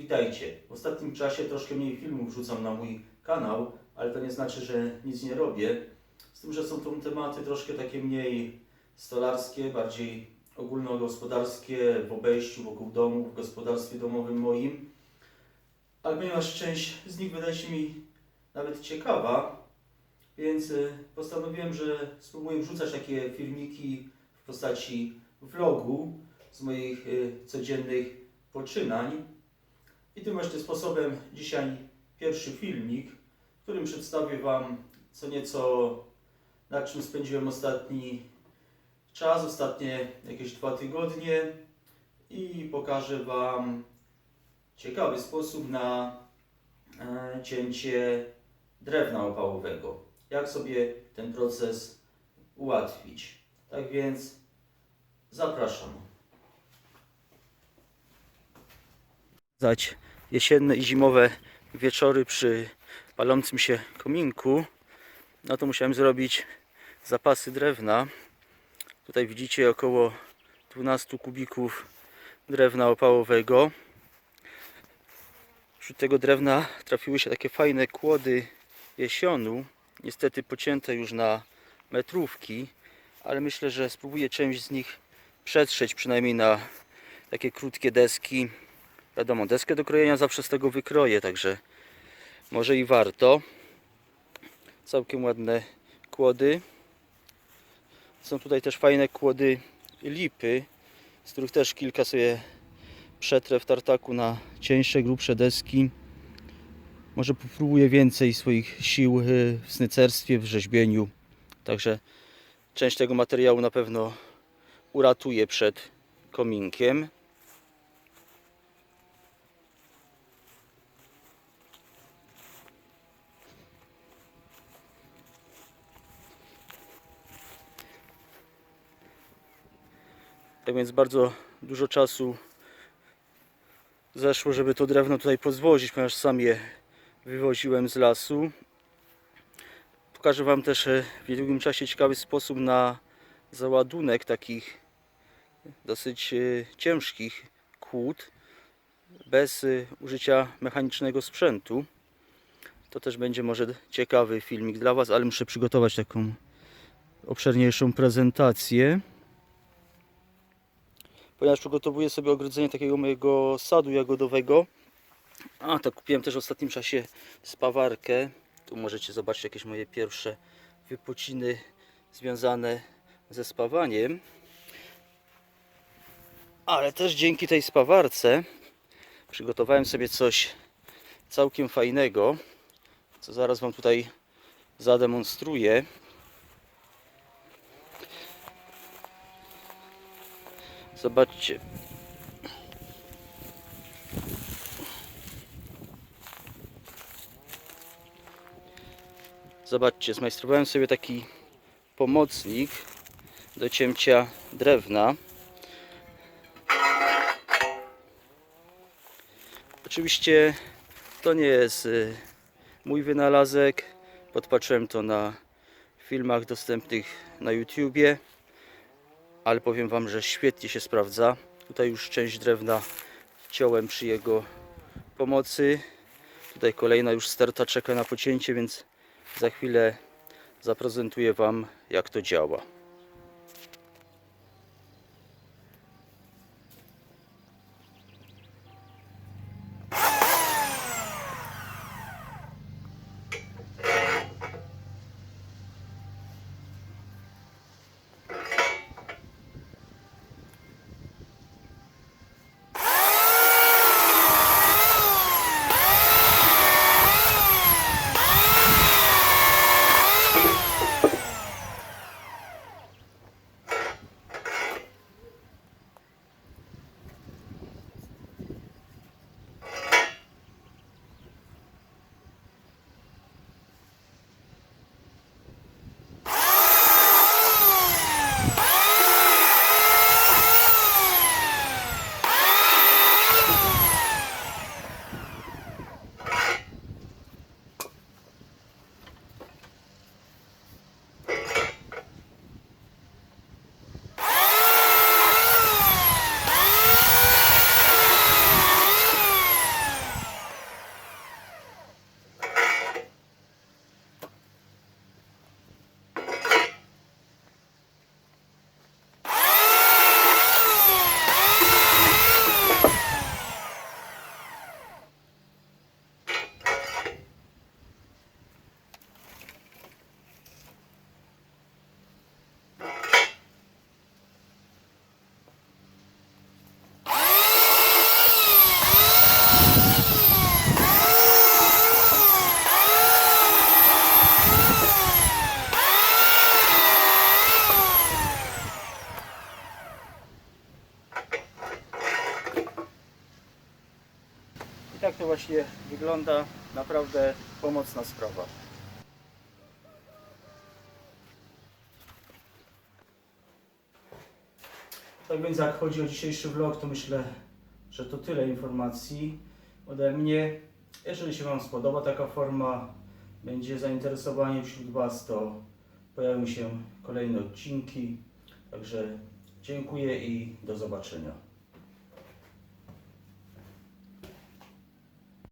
Witajcie. W ostatnim czasie troszkę mniej filmów wrzucam na mój kanał, ale to nie znaczy, że nic nie robię. Z tym, że są to tematy troszkę takie mniej stolarskie, bardziej ogólnogospodarskie w obejściu wokół domu, w gospodarstwie domowym moim. Ale ponieważ część z nich wydaje się mi nawet ciekawa, więc y, postanowiłem, że spróbuję wrzucać takie filmiki w postaci vlogu z moich y, codziennych poczynań. I tym właśnie sposobem dzisiaj pierwszy filmik, w którym przedstawię Wam co nieco nad czym spędziłem ostatni czas, ostatnie jakieś dwa tygodnie i pokażę Wam ciekawy sposób na e, cięcie drewna opałowego. Jak sobie ten proces ułatwić. Tak więc zapraszam. Zać jesienne i zimowe wieczory przy palącym się kominku, no to musiałem zrobić zapasy drewna. Tutaj widzicie około 12 kubików drewna opałowego. Wśród tego drewna trafiły się takie fajne kłody jesionu, niestety pocięte już na metrówki, ale myślę, że spróbuję część z nich przetrzeć przynajmniej na takie krótkie deski. Wiadomo, deskę do krojenia zawsze z tego wykroję, także może i warto. Całkiem ładne kłody. Są tutaj też fajne kłody lipy, z których też kilka sobie przetrę w tartaku na cieńsze, grubsze deski. Może popróbuję więcej swoich sił y, w snycerstwie, w rzeźbieniu. Także część tego materiału na pewno uratuję przed kominkiem. Tak więc bardzo dużo czasu zeszło, żeby to drewno tutaj pozwozić, ponieważ sam je wywoziłem z lasu. Pokażę Wam też e, w niedługim czasie ciekawy sposób na załadunek takich dosyć e, ciężkich kłód bez e, użycia mechanicznego sprzętu. To też będzie może ciekawy filmik dla Was, ale muszę przygotować taką obszerniejszą prezentację ponieważ przygotowuję sobie ogrodzenie takiego mojego sadu jagodowego. A, to kupiłem też w ostatnim czasie spawarkę. Tu możecie zobaczyć jakieś moje pierwsze wypociny związane ze spawaniem. Ale też dzięki tej spawarce przygotowałem sobie coś całkiem fajnego, co zaraz Wam tutaj zademonstruję. Zobaczcie. Zobaczcie, zmajstrowałem sobie taki pomocnik do cięcia drewna. Oczywiście to nie jest y, mój wynalazek. Podpatrzyłem to na filmach dostępnych na YouTubie ale powiem Wam, że świetnie się sprawdza. Tutaj już część drewna wciąłem przy jego pomocy. Tutaj kolejna już sterta czeka na pocięcie, więc za chwilę zaprezentuję Wam jak to działa. Tak to właśnie wygląda. Naprawdę pomocna sprawa. Tak więc jak chodzi o dzisiejszy vlog, to myślę, że to tyle informacji ode mnie. Jeżeli się Wam spodoba taka forma, będzie zainteresowanie wśród Was, to pojawią się kolejne odcinki. Także dziękuję i do zobaczenia.